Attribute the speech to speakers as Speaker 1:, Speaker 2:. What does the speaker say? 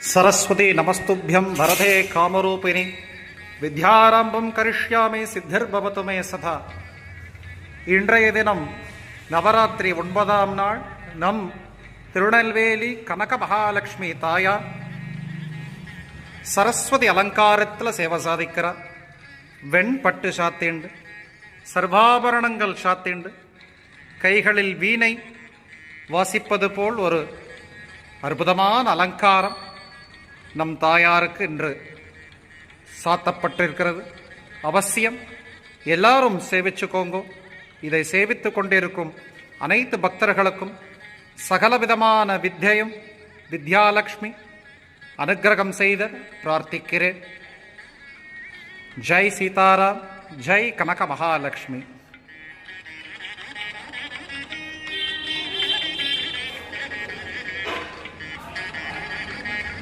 Speaker 1: சரஸ்வதி நமஸ்துபியம் வரதே காமரூபிணி வித்யாரம்பம் கரிஷ்யாமி சித்திர்பவத்து மே சதா இன்றைய தினம் நவராத்திரி ஒன்பதாம் நாள் நம் திருநெல்வேலி கனக மகாலட்சுமி தாயா சரஸ்வதி அலங்காரத்தில் சேவை சாதிக்கிறார் வெண்பட்டு சாத்திண்டு சர்வாபரணங்கள் சாத்திண்டு கைகளில் வீணை வாசிப்பது போல் ஒரு அற்புதமான அலங்காரம் நம் தாயாருக்கு இன்று சாத்தப்பட்டிருக்கிறது. அவசியம் எல்லாரும் சேவிச்சுக்கோங்கோ. இதை சேவித்து கொண்டிருக்கும் அனைத்து பக்தர்களுக்கும் சகலவிதமான வித்யையும் வித்யாலக்ஷ்மி அனுக்கிரகம் செய்த பிரார்த்திக்கிறேன். ஜெய் சீதாராம் ஜெய் கனக மகாலட்சுமி